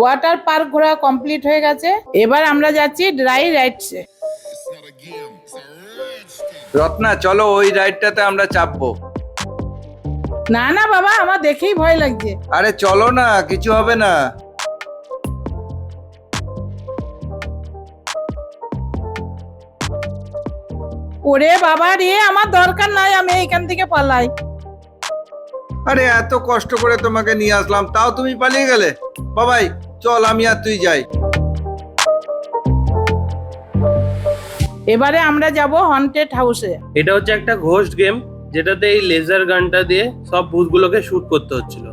Water park ঘোরা complete হয়ে গেছে। এবার আমরা যাচ্ছি ড্রাই রাইডসে রত্না চলো ওই রাইডটাতে আমরা চাপবো। না না বাবা আমার দেখেই ভয় লাগছে। আরে চলো না কিছু হবে না। ওরে বাবা রে আমার দরকার নাই আমি এইখান থেকে পালাই। আরে এত কষ্ট করে তোমাকে নিয়ে আসলাম তাও তুমি পালিয়ে গেলে? বাবাই চল আমি আর তুই যাই। এবারে আমরা যাব হন্টেড হাউসে এটা হচ্ছে একটা ঘোস্ট গেম যেটাতে এই লেজার গানটা দিয়ে সব ভূতগুলোকে শুট করতে হচ্ছিল।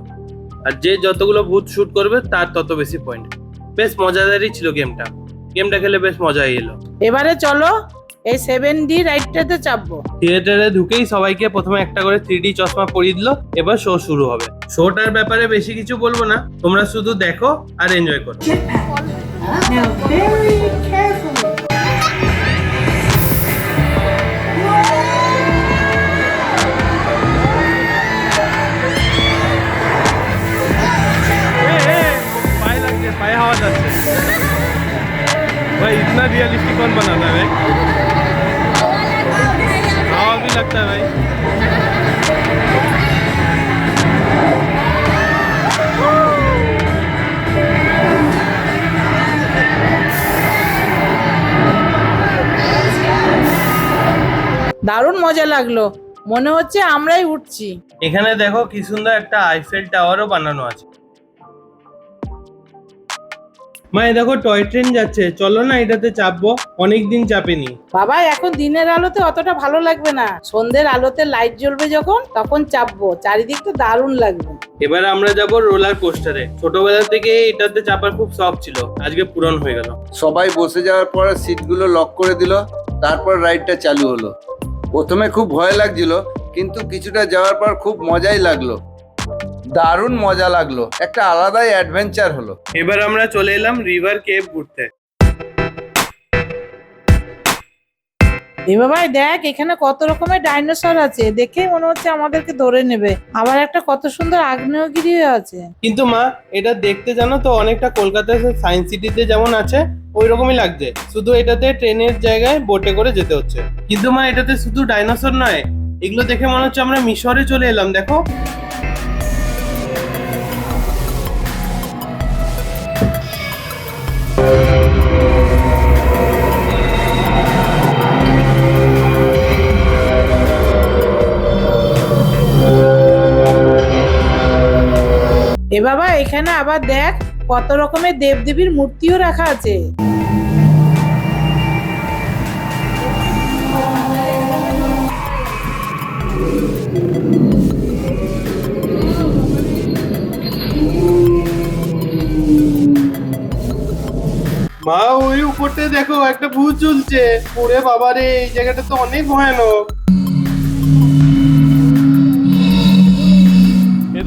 আর যে যতগুলো ভূত শুট করবে তার তত বেশি পয়েন্ট বেশ মজাদারই ছিল গেমটা গেমটা খেলে বেশ মজাই এলো। এবারে চলো এই সেভেন ডি রাইডটাতে চাপবো। থিয়েটারে ঢুকেই সবাইকে প্রথমে একটা করে থ্রি ডি চশমা পরিয়ে দিল এবার শো শুরু হবে। শোটার ব্যাপারে বেশি কিছু বলব না তোমরা শুধু দেখো আর এনজয় করো। Now, very carefully. भाई इतना रियलिस्टिक कौन बनाता है भाई हवा भी लगता है भाई দারুণ মজা লাগলো মনে হচ্ছে আমরাই উঠছি এখানে দেখো কি সুন্দর একটা আইফেল টাওয়ারও বানানো আছে মা এই দেখো টয় ট্রেন যাচ্ছে। চলো না এটাতে চাপবো। অনেকদিন চাপেনি। বাবা এখন দিনের আলোতে অতটা ভালো লাগবে না। সন্ধ্যের আলোতে লাইট জ্বলবে যখন তখন চাপবো। চারিদিকটা দারুণ লাগবে। এবার আমরা যাব রোলার কোস্টারে ছোটবেলা থেকে এটাতে চাপার খুব শখ ছিল। আজকে পূরণ হয়ে গেল। সবাই বসে যাওয়ার পরে সিটগুলো লক করে দিল। তারপর রাইডটা চালু হলো। প্রথমে খুব ভয় লাগছিল কিন্তু কিছুটা যাওয়ার পর খুব মজাই লাগল। দারুণ মজা লাগল। একটা আলাদাই অ্যাডভেঞ্চার হলো। এবার আমরা চলে এলাম রিভার কেভ ঘুরতে। এ বাবাই দেখ এখানে কত রকমের ডাইনোসর আছে। দেখেই মনে হচ্ছে আমাদেরকে ধরে নেবে। আবার একটা কত সুন্দর আগ্নেয়গিরিও আছে। কিন্তু মা এটা দেখতে জানো তো অনেকটা কলকাতার সায়েন্স সিটিতে যেমন আছে ওই রকমই লাগছে। শুধু এটাতে ট্রেনের জায়গায় বোটে করে যেতে হচ্ছে। কিন্তু মা এটাতে শুধু ডাইনোসর নয় এগুলো দেখে মনে হচ্ছে আমরা মিশরে চলে এলাম দেখো। এ বাবা, এখানে আবার দেখ, কত রকমের দেবদেবীর মূর্তিও রাখা আছে। মা, ওই উপরতে দেখো, একটা ভূত ঝুলছে ওরে বাবারে, এই জায়গাটা তো অনেক ভয়ানক।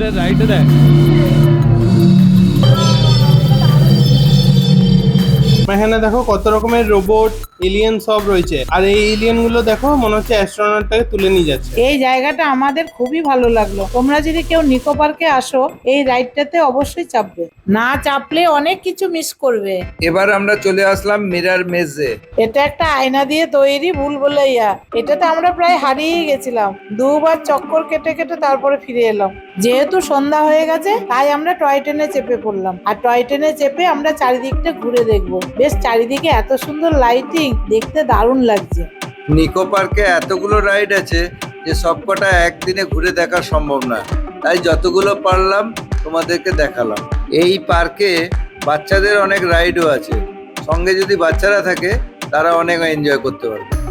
এদের রাইটে দেখ এখানে দেখো কত রকমের রোবট এলিয়েন সব রয়েছে। আর এই এলিয়েনগুলো দেখো মনে হচ্ছে অ্যাস্ট্রোনটটাকে তুলে নিয়ে যাচ্ছে। এই জায়গাটা আমাদের খুবই ভালো লাগল। তোমরা যদি কেউ নিকো পার্কে আসো এই রাইডটাতে অবশ্যই চাপবে। না চাপলে অনেক কিছু মিস করবে। এবার আমরা চলে আসলাম মিরার মেজে এটা একটা আয়না দিয়ে তৈরি ভুল বলাইয়া এটাতে আমরা প্রায় হারিয়ে গেছিলাম। দুবার চক্কর কেটে কেটে তারপরে ফিরে এলাম। যেহেতু সন্ধ্যা হয়ে গেছে তাই আমরা টয় ট্রেনে চেপে পড়লাম। আর টয় ট্রেনে চেপে আমরা চারিদিকটা ঘুরে দেখব। বেশ চারিদিকে এত সুন্দর লাইটিং দেখতে দারুণ লাগছে। নিকো পার্কে এতগুলো রাইড আছে যে সবকটা একদিনে ঘুরে দেখা সম্ভব না। তাই যতগুলো পারলাম তোমাদেরকে দেখালাম। এই পার্কে বাচ্চাদের অনেক রাইডও আছে। সঙ্গে যদি বাচ্চারা থাকে, তারা অনেক এনজয় করতে পারবে।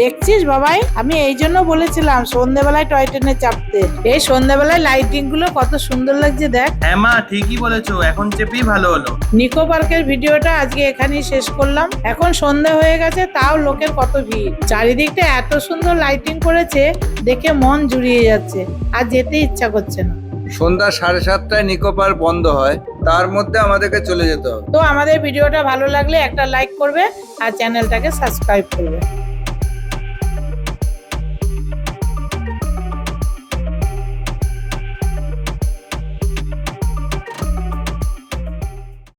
দেখছিস বাবাই? আমি এই জন্য বলেছিলাম সন্ধ্যেবেলায় টয় ট্রেনে চাপতে। এই সন্ধ্যেবেলায় লাইটিংগুলো কত সুন্দর লাগছে দেখ। হ্যাঁ মা ঠিকই বলেছ এখন চেপেই ভালো হলো। নিকো পার্কের ভিডিওটা আজকে এখানেই শেষ করলাম। এখন সন্ধে হয়ে গেছে তাও লোকের কত ভিড়। চারিদিকটা এত সুন্দর লাইটিং করেছে দেখে মন জুড়িয়ে যাচ্ছে আর যেতে ইচ্ছা করছে না। সন্ধ্যা সাড়ে সাতটায় নিকো পার্ক বন্ধ হয় তার মধ্যে আমাদেরকে চলে যেতে হবে। তো আমাদের ভিডিওটা ভালো লাগলে একটা লাইক করবে আর চ্যানেলটাকে সাবস্ক্রাইব করবে।